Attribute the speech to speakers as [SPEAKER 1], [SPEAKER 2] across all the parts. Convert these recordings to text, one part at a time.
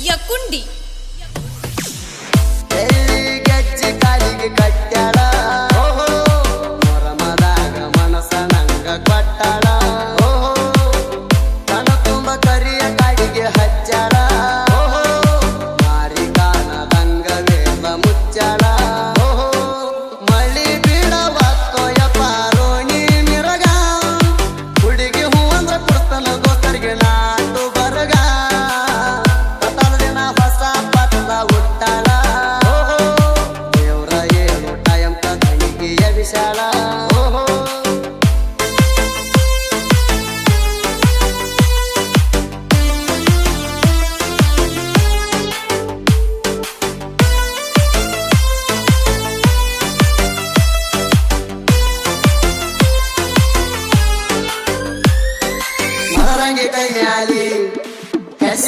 [SPEAKER 1] यकुंडी.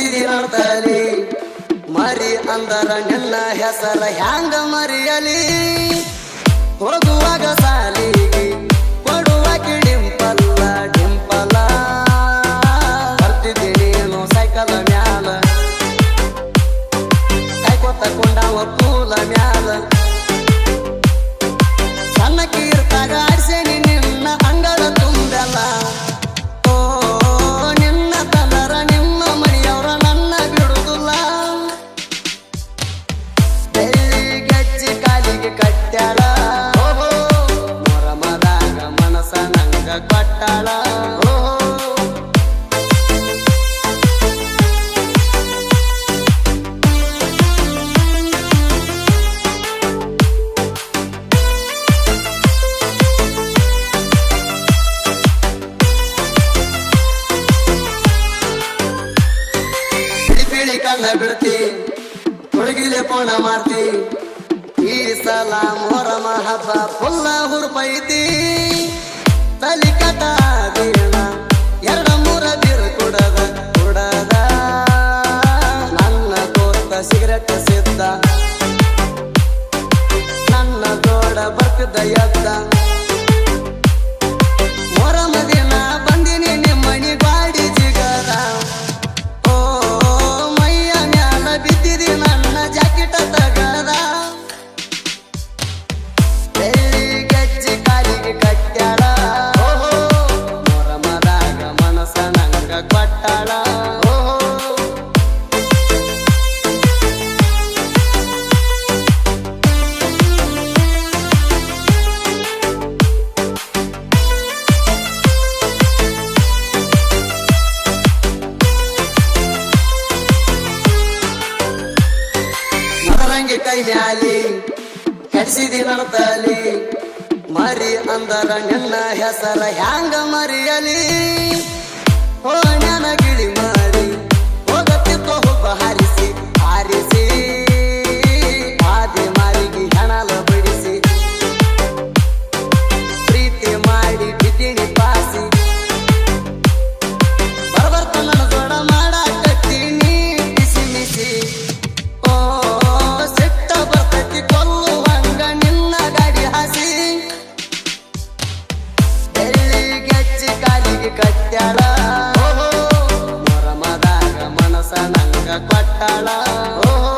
[SPEAKER 1] ಕೆಡಿಸಿದಿ ನೋಡ್ತಲಿ ಮರಿ ಅಂದರ ನಿನ್ನ ಹೆಸರ ಹ್ಯಾಂಗ ಮರಿಯಲಿ? ಹೋಗುವಾಗ ಸಾಲಿಗೆ, ಕೊಡುವ ಡಿಂಪಲ್ಲ. ಡಿಂಪಲ ಬರ್ತಿದ್ದೀನಿ ಸೈಕಲ್ ಬಿಡ್ತಿ. ಹುಡುಗಿಲೆ ಪೋಣ ಮಾಡ್ತಿ. ಈ ಸಲ ಮೊರಮ ಹಬ್ಬ ಫುಲ್ಲ ಹುರ್ಬೈತಿ ತಲಿ ಕಟ ದೇಣ ನನ್ನ ಸಿಗರೆಟ್ ಸಿದ್ದ. ನನ್ನ ದೊಡ್ಡ ಬರ್ತಿದ್ದ ಎದ್ದ. ಮದರಂಗಿ ಕೈ ಮ್ಯಾಲಿ ಕೆಡಿಸಿದಿ ನಡ್ತಲಿ ಮರಿ ಅಂದರ ನಿನ್ನ ಹೆಸರ ಹ್ಯಾಂಗ ಮರಿಯಲಿ? ಕೊಟ್ಟಾಳ ಓಹೋ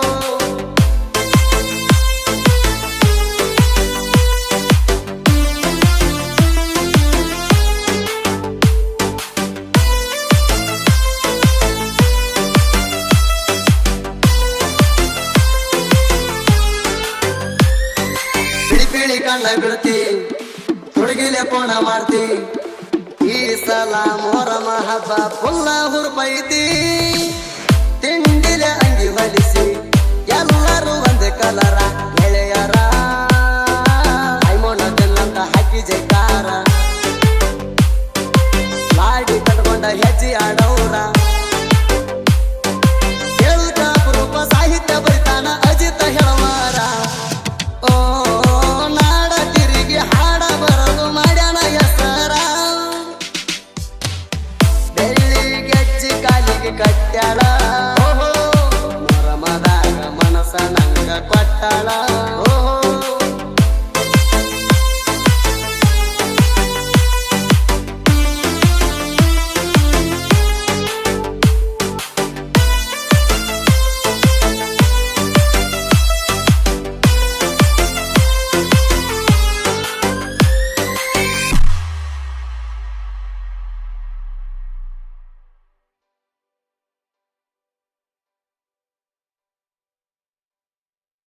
[SPEAKER 1] ಬಿಳಿ ಬಿಳಿ ಕಣ್ಣ ಬಿಡ್ತಿ ಹುಡುಗಿಲೆ ಪೋಣ ಮಾಡ್ತಿ ಈ ಸಲ ಮೊಹರಮ ಹಬ್ಬ ಫುಲ್ಲ ಹುರುಪೈತಿ ಹೆಜ್ಜೆ ಆಡೌರ? ಕೇಳ್ಕ ರೂಪ ಅಜಿತ ಓ ನಾಡ ಹಾಡ ಓಹೋ ಮರಮದಾಗ ಮನಸ ನಂಗ ಕೊಟ್ಟಾಳ.